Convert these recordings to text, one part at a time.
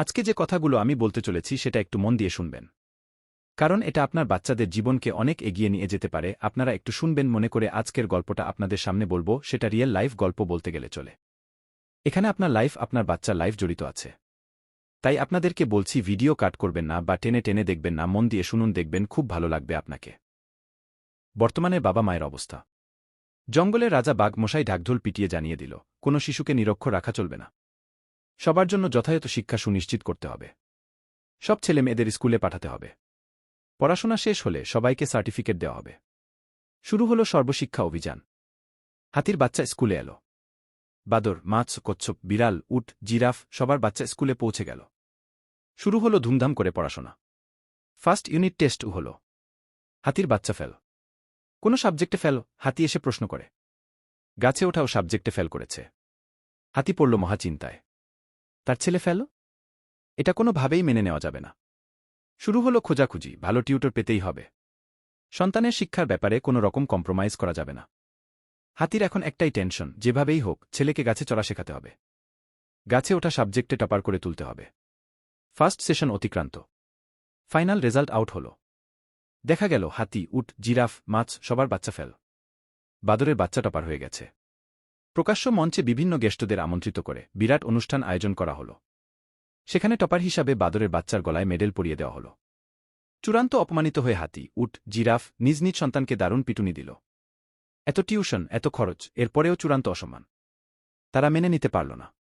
আজকে যে কথাগুলো আমি বলতে চলেছি সেটা একটু মন দিয়ে শুনবেন। কারণ এটা আপনার বাচ্চাদের জীবনকে অনেক এগিয়ে নিয়ে যেতে পারে। আপনারা একটু শুনবেন মনে করে আজকের গল্পটা আপনাদের সামনে বলব, সেটা রিয়েল লাইফ গল্প বলতে গেলে চলে। এখানে আপনার লাইফ, আপনার বাচ্চার লাইফ জড়িত আছে। তাই আপনাদেরকে বলছি, ভিডিও কাট করবেন না বা টেনে টেনে দেখবেন না, মন দিয়ে শুনুন, দেখবেন খুব ভালো লাগবে আপনাকে। বর্তমানে বাবা মায়ের অবস্থা। জঙ্গলে রাজা বাঘ মশাই ঢাকঢোল পিটিয়ে জানিয়ে দিল, কোনো শিশুকে নিরক্ষর রাখা চলবে না। সবার জন্য যথাযথ শিক্ষা সুনিশ্চিত করতে হবে। সব ছেলে মেয়েদের স্কুলে পাঠাতে হবে। পড়াশোনা শেষ হলে সবাইকে সার্টিফিকেট দেওয়া হবে। শুরু হল সর্বশিক্ষা অভিযান। হাতির বাচ্চা স্কুলে এলো। বাদর, মাছ, কচ্ছপ, বিড়াল, উট, জিরাফ সবার বাচ্চা স্কুলে পৌঁছে গেল। শুরু হল ধুমধাম করে পড়াশোনা। ফার্স্ট ইউনিট টেস্ট হল। হাতির বাচ্চা ফেল। কোনো সাবজেক্টে ফেল, হাতি এসে প্রশ্ন করে। গাছে ওঠাও সাবজেক্টে ফেল করেছে। হাতি পড়ল মহাচিন্তায়। তার ছেলে ফেল? এটা কোনোভাবেই মেনে নেওয়া যাবে না। শুরু হলো খোঁজাখুঁজি, ভালো টিউটর পেতেই হবে। সন্তানের শিক্ষার ব্যাপারে কোনো রকম কম্প্রোমাইজ করা যাবে না। হাতির এখন একটাই টেনশন, যেভাবেই হোক, ছেলেকে গাছে চড়া শেখাতে হবে। গাছে ওঠা সাবজেক্টে টপার করে তুলতে হবে। ফার্স্ট সেশন অতিক্রান্ত। ফাইনাল রেজাল্ট আউট হল। দেখা গেল, হাতি, উট, জিরাফ, মাছ, সবার বাচ্চা ফেল। বাদরের বাচ্চা টপার হয়ে গেছে। প্রকাশ্য মঞ্চে বিভিন্ন গেস্টদের আমন্ত্রিত করে বিরাট অনুষ্ঠান আয়োজন করা হল। সেখানে টপার হিসাবে বাদরের বাচ্চার গলায় মেডেল পরিয়ে দেওয়া হল। চূড়ান্ত অপমানিত হয়ে হাতি, উট, জিরাফ নিজ নিজ সন্তানকে দারুণ পিটুনি দিল। এত টিউশন, এত খরচ, এরপরেও চূড়ান্ত অসম্মান। তারা মেনে নিতে পারল না।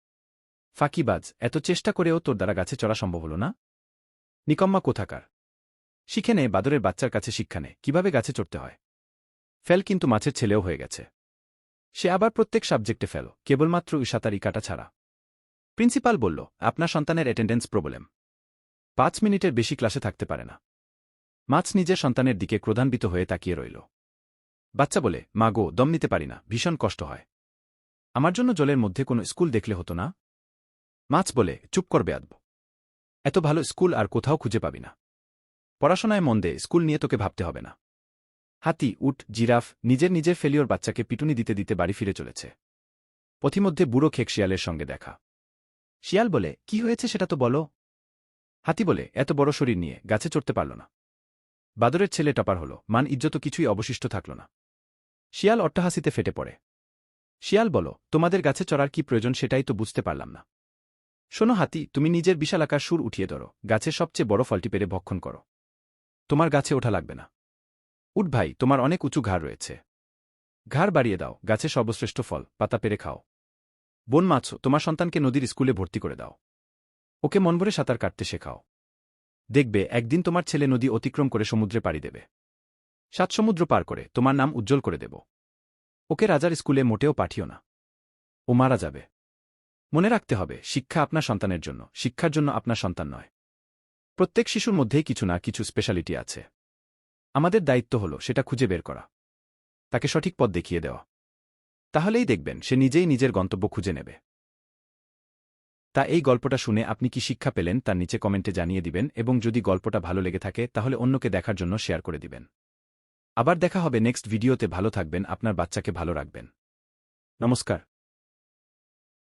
ফাঁকিবাজ এত চেষ্টা করেও তোর দ্বারা গাছে চড়া সম্ভব হল না? নিকম্মা কোথাকার? শিখে নে, বাদরের বাচ্চার কাছে শিক্ষা নে, কীভাবে গাছে চড়তে হয়? ফেল কিন্তু মাছের ছেলেও হয়ে গেছে। সে আবার প্রত্যেক সাবজেক্টে ফেল, কেবলমাত্র ইশাতারি কাটা ছাড়া। প্রিন্সিপাল বলল, আপনার সন্তানের অ্যাটেন্ডেন্স প্রবলেম পাঁচ মিনিটের বেশি ক্লাসে থাকতে পারে না। মাছ নিজের সন্তানের দিকে ক্রোধান্বিত হয়ে তাকিয়ে রইল। বাচ্চা বলে, মা গো, দম নিতে পারি না, ভীষণ কষ্ট হয়। আমার জন্য জলের মধ্যে কোনো স্কুল দেখলে হতো না? মাছ বলে, চুপ করবে আদব এত ভালো স্কুল আর কোথাও খুঁজে পাবি না। পড়াশোনায় মন দে, স্কুল নিয়ে তোকে ভাবতে হবে না। হাতি, উট, জিরাফ, নিজের নিজের ফেলিওর বাচ্চাকে পিটুনি দিতে দিতে বাড়ি ফিরে চলেছে। পথিমধ্যে বুড়ো খেক শিয়ালের সঙ্গে দেখা। শিয়াল বলে, কি হয়েছে সেটা তো বলো? হাতি বলে, এত বড় শরীর নিয়ে, গাছে চড়তে পারল না। বাদরের ছেলে টপার হল, মান ইজ্জত কিছুই অবশিষ্ট থাকল না। শিয়াল অট্টহাসিতে ফেটে পড়ে। শিয়াল বলো, তোমাদের গাছে চড়ার কি প্রয়োজন সেটাই তো বুঝতে পারলাম না। শোনো হাতি, তুমি নিজের বিশালাকার সুর উঠিয়ে ধরো, গাছের সবচেয়ে বড় ফলটি পেরে ভক্ষণ করো। তোমার গাছে ওঠা লাগবে না। উঠ ভাই, তোমার অনেক উঁচু ঘাড় রয়েছে। ঘাড় বাড়িয়ে দাও, গাছে সর্বশ্রেষ্ঠ ফল, পাতা পেরে খাও। বন মাছ, তোমার সন্তানকে নদীর স্কুলে ভর্তি করে দাও। ওকে মন ভরে সাঁতার কাটতে শেখাও। দেখবে, একদিন তোমার ছেলে নদী অতিক্রম করে সমুদ্রে পাড়ি দেবে। সাত সমুদ্র পার করে, তোমার নাম উজ্জ্বল করে দেব। ওকে রাজার স্কুলে মোটেও পাঠিও না। ও মারা যাবে। মনে রাখতে হবে, শিক্ষা আপনার সন্তানের জন্য, শিক্ষার জন্য আপনার সন্তান নয়। প্রত্যেক শিশুর মধ্যেই কিছু না কিছু স্পেশালিটি আছে। আমাদের দায়িত্ব হল সেটা খুঁজে বের করা। তাকে সঠিক পথ দেখিয়ে দেওয়া। তাহলেই দেখবেন সে নিজেই নিজের গন্তব্য খুঁজে নেবে। তা এই গল্পটা শুনে আপনি কি শিক্ষা পেলেন তার নিচে কমেন্টে জানিয়ে দিবেন এবং যদি গল্পটা ভালো লেগে থাকে তাহলে অন্যকে দেখার জন্য শেয়ার করে দিবেন। আবার দেখা হবে নেক্সট ভিডিওতে। ভালো থাকবেন। আপনার বাচ্চাকে ভালো রাখবেন। নমস্কার।